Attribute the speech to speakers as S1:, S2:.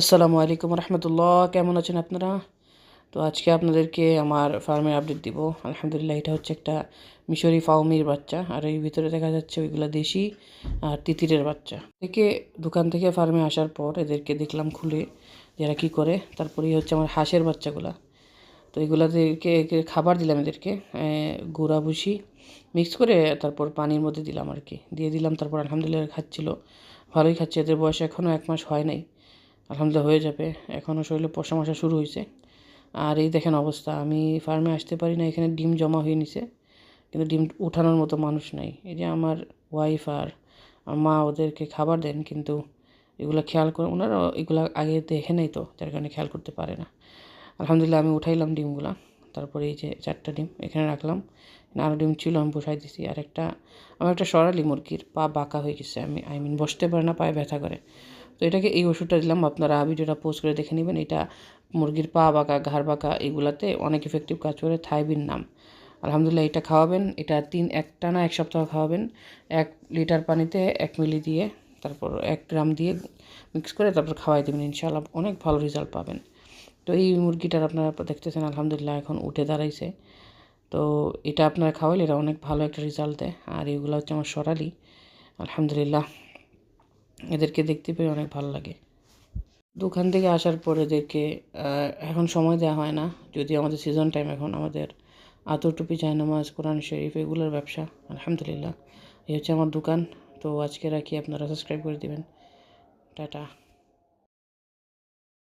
S1: আসসালামু আলাইকুম রহমতুল্লাহ। কেমন আছেন আপনারা? তো আজকে আপনাদেরকে আমার ফার্মের আপডেট দিব। আলহামদুলিল্লাহ, এটা হচ্ছে একটা মিশরি ফাউমির বাচ্চা। আর এই ভিতরে দেখা যাচ্ছে ওইগুলো দেশি আর তিতিরের বাচ্চা। থেকে দোকান থেকে ফার্মে আসার পর এদেরকে দেখলাম খুলে যারা কি করে। তারপরে হচ্ছে আমার হাঁসের বাচ্চাগুলা। তো এগুলাদেরকে খাবার দিলাম এদেরকে গুঁড়া, ভুসি মিক্স করে তারপর পানির মধ্যে দিলাম আর কি দিয়ে দিলাম, তারপর আলহামদুলিল্লাহ খাচ্ছিল। ভালোই খাচ্ছে, এদের বয়স এখনও এক মাস হয় নাই। আলহামদুলিল্লাহ হয়ে যাবে। এখনও শরীরে পশা মশা শুরু হয়েছে। আর এই দেখেন অবস্থা, আমি ফার্মে আসতে পারি না, এখানে ডিম জমা হয়ে নিছে, কিন্তু ডিম উঠানোর মতো মানুষ নাই। এই যে আমার ওয়াইফ আর মা ওদেরকে খাবার দেন, কিন্তু এগুলো খেয়াল করে, ওনারা এগুলো আগে দেখে নেই তো, যার কারণে খেয়াল করতে পারে না। আলহামদুলিল্লাহ আমি উঠাইলাম ডিমগুলো, তারপরে এই যে চারটা ডিম এখানে রাখলাম। আরও ডিম ছিল, আমি বসাই দিছি। আর একটা, আমার একটা সরালি মুরগির পা বাঁকা হয়ে গেছে, আমি আই মিন বসতে পারে না, পায়ে ব্যথা করে। এটাকে এই ওষুধটা দিলাম। আপনারা ভিডিওটা পোস্ট করে দেখে নেবেন। এটা মুরগির পা বাঁকা, ঘাড় বাঁকা, এগুলাতে অনেক ইফেক্টিভ কাজ করে থাইবিন নাম। আলহামদুলিল্লাহ, এটা খাওয়াবেন। এটা তিন, একটা না, এক সপ্তাহ খাওয়াবেন। এক লিটার পানিতে এক মিলি দিয়ে তারপর এক গ্রাম দিয়ে মিক্স করে তারপর খাওয়াই দেবেন। ইনশাআল্লাহ অনেক ভালো রেজাল্ট পাবেন। তো এই মুরগিটার আপনারা দেখতেছেন, আলহামদুলিল্লাহ এখন উঠে দাঁড়াইছে। তো এটা আপনারা খাওয়াইলে এটা অনেক ভালো একটা রেজাল্ট দেয়। আর এগুলো হচ্ছে আমার সরালি। আলহামদুলিল্লাহ। এদেরকে দেখতে পেয়ে অনেক ভালো লাগে। দোকান থেকে আসার পর এদেরকে এখন সময় দেওয়া হয় না। যদি আমাদের সিজন টাইম এখন, আমাদের আতর টুপি নামাজ কোরআন শরীফ এগুলোর ব্যবসা, আলহামদুলিল্লাহ। এই হচ্ছে আমার দোকান। তো আজকে রাখি, আপনারা সাবস্ক্রাইব করে দেবেন। টাটা।